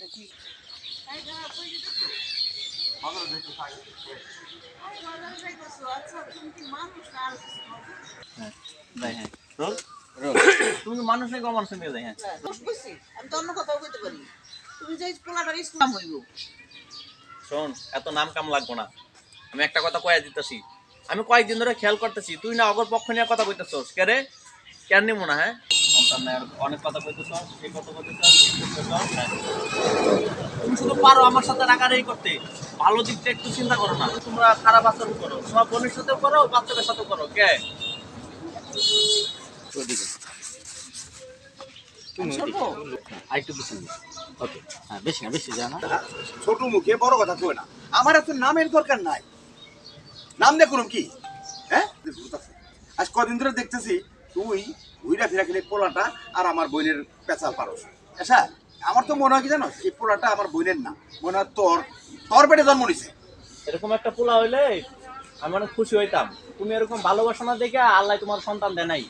দেখি হ্যাঁ। হ্যাঁ। রোল? রোল। তুমি মানুষ নাকি অমানুষ নিয়ে যাই হ্যাঁ আমি তো অন্য কথাও কইতে পারি। তুমি যে পোলাটার ইসলাম হইব। শোন এত নাম কাম লাগবো না। আমি একটা কথা কয়ে দিতেছি। আমি কয়েকদিন ধরে খেয়াল করতেছি তুই না অগর পক্ষ নিয়ে কথা কইতেছস। কে রে? কেন নিমু না হ্যাঁ? সন্তান নাই, আর অনেক কথা কইতেছ এই কথা কইতেছ হ্যাঁ। তুমি শুধু পারো আমার সাথে রাগারাগি করতে ভালো দিকটা একটু চিন্তা করো না। তোমরা খারাপ আচরণ করো তোমার বোনের সাথেও করো বাচ্চাদের সাথেও করো কে? আরেকটু বেশি ওকে হ্যাঁ বেশি না বেশি জানা ছোট মুখে বড় কথা কই না। আমার এত নামের দরকার নাই। নাম দেখুন কি? হ্যাঁ? আজ কদিন ধরে দেখতেছি তুই ঘুইরা ফিরা খেলে পোলাটা আর আমার বোনের পেঁচাল পারস। আচ্ছা আমার তো মনে হয় কি জানো এই পোলাটা আমার বোনের না, মনে হয় তোর তোর পেটে জন্ম নিছে। এরকম একটা পোলা হইলে আমি অনেক খুশি হইতাম। তুমি এরকম ভালোবাসা না দেখে আল্লাহ তোমার সন্তান দেয় নাই।